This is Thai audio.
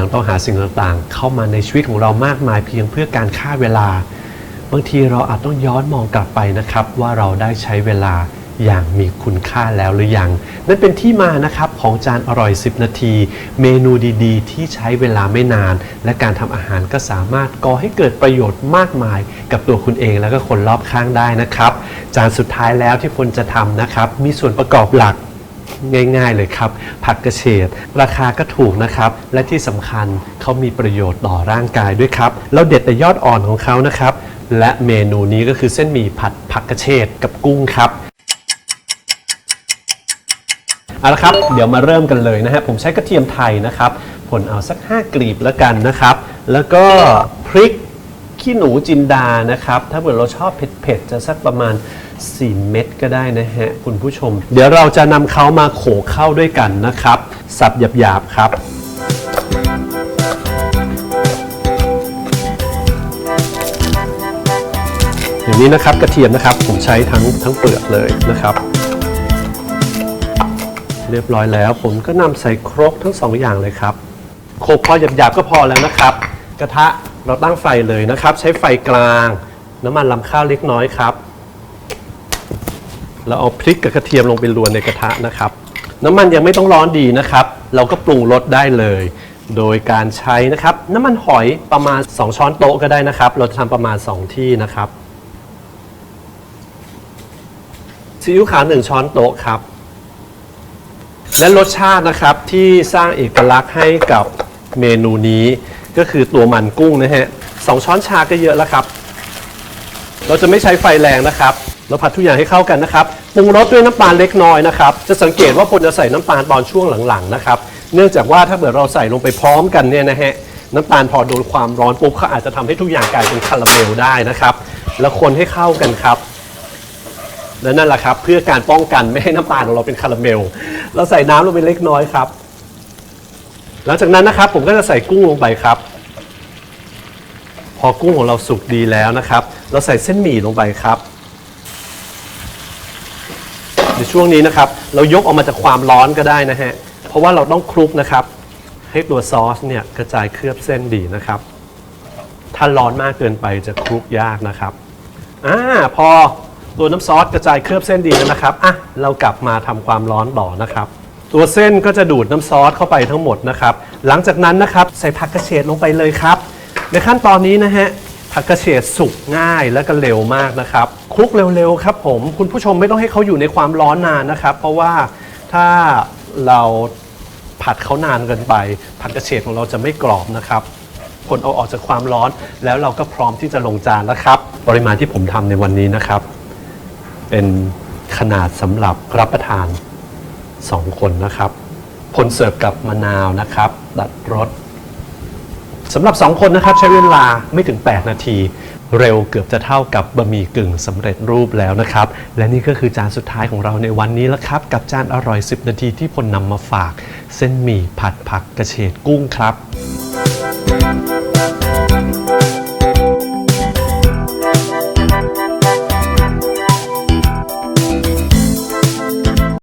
ยังต้องหาสิ่งต่างๆ เข้ามาในชีวิตของเรามากมายเพียงเพื่อการฆ่าเวลา บางทีเราอาจต้องย้อนมองกลับไปนะครับ ว่าเราได้ใช้เวลาอย่างมีคุณค่าแล้วหรือยัง นั่นเป็นที่มานะครับของจานอร่อย 10 นาที เมนูดีๆ ที่ใช้เวลาไม่นาน และการทำอาหารก็สามารถก่อให้เกิดประโยชน์มากมาย กับตัวคุณเองแล้วก็คนรอบข้างได้นะครับ จานสุดท้ายแล้วที่คนจะทำนะครับ มีส่วนประกอบหลัก ง่ายๆเลยครับ ผักกระเฉดราคาก็ถูกนะครับ และที่สำคัญเขามีประโยชน์ต่อร่างกายด้วยครับเราเด็ดแต่ยอดอ่อนของเขานะครับ และเมนูนี้ก็คือเส้นหมี่ผัดผักกระเฉดกับกุ้งครับเอาละครับ เดี๋ยวมาเริ่มกันเลยนะฮะ ผมใช้กระเทียมไทยนะครับ ผลเอาสัก 5 กลีบแล้วกันนะครับ แล้วก็พริก ขี้หนูจินดานะครับ ถ้าเกิดเราชอบเผ็ดๆ จะสักประมาณ 4 เม็ดก็ได้นะฮะ คุณผู้ชม เดี๋ยวเราจะนำเขามาโขลกเข้าด้วยกันนะครับ สับหยาบๆ ครับอย่างนี้นะครับกระเทียมนะครับผมใช้ทั้งทั้งเปลือกเลยนะครับ เรียบร้อยแล้ว ผมก็นำใส่ครกทั้งสองอย่างเลยครับโขลกพอหยาบๆก็พอแล้วนะครับ กระทะ เราตั้งไฟเลยนะครับ ใช้ไฟกลาง น้ำมันลำข้าวเล็กน้อยครับ เราเอาพริกกับกระเทียมลงไปรวนในกระทะนะครับ น้ำมันยังไม่ต้องร้อนดีนะครับ เราก็ปรุงรสได้เลย โดยการใช้นะครับ น้ำมันหอยประมาณ 2 ช้อนโต๊ะก็ได้นะครับ เราจะทำประมาณ 2 ที่นะครับซีอิ๊วขาว1ช้อนโต๊ะครับ และรสชาตินะครับที่สร้างเอกลักษณ์ให้กับ เมนูนี้ก็คือตัวมันกุ้งนะฮะสองช้อนชาก็เยอะแล้วครับ เราจะไม่ใช้ไฟแรงนะครับ เราผัดทุกอย่างให้เข้ากันนะครับปรุงรสด้วยน้ำตาลเล็กน้อยนะครับ จะสังเกตว่าคนจะใส่น้ำตาลตอนช่วงหลังๆนะครับ เนื่องจากว่าถ้าเกิดเราใส่ลงไปพร้อมกันเนี่ยนะฮะน้ำตาลพอโดนความร้อนปุ๊บเขาอาจจะทำให้ทุกอย่างกลายเป็นคาราเมลได้นะครับ แล้วคนให้เข้ากันครับและนั่นแหละครับ เพื่อการป้องกันไม่ให้น้ำตาลของเราเป็นคาราเมล เราใส่น้ำลงไปเล็กน้อยครับ หลังจากนั้นนะครับผมก็จะใส่กุ้งลงไปครับ พอกุ้งของเราสุกดีแล้วนะครับ เราใส่เส้นหมี่ลงไปครับในช่วงนี้นะครับ เรายกออกมาจากความร้อนก็ได้นะฮะเพราะว่าเราต้องคลุกนะครับ ให้ตัวซอสเนี่ยกระจายเคลือบเส้นดีนะครับ ถ้าร้อนมากเกินไปจะคลุกยากนะครับอ่าพอตัวน้ำซอสกระจายเคลือบเส้นดีแล้วนะครับอะเรากลับมาทำความร้อนต่อนะครับ ตัวเส้นก็จะดูดน้ำซอสเข้าไปทั้งหมดนะครับ หลังจากนั้นนะครับใส่ผักกระเฉดลงไปเลยครับ ในขั้นตอนนี้นะฮะผักกระเฉดสุกง่ายและก็เร็วมากนะครับคลุกเร็วๆครับ ผมคุณผู้ชมไม่ต้องให้เขาอยู่ในความร้อนนานนะครับ เพราะว่าถ้าเราผัดเขานานเกินไป ผักกระเฉดของเราจะไม่กรอบนะครับผลเอาออกจากความร้อนแล้วเราก็พร้อมที่จะลงจานแล้วครับ ปริมาณที่ผมทำในวันนี้นะครับ เป็นขนาดสำหรับรับประทาน 2 คนนะครับผลเสิร์ฟกับมะนาวนะครับดัดรสสำหรับ 2 คนนะครับใช้เวลาไม่ถึง 8 นาที เร็วเกือบจะเท่ากับบะหมี่กึ่งสำเร็จรูปแล้วนะครับ และนี่ก็คือจานสุดท้ายของเราในวันนี้แล้วครับ กับจานอร่อย 10 นาทีที่พลนำมาฝาก เส้นหมี่ผัดผักกระเฉดกุ้งครับ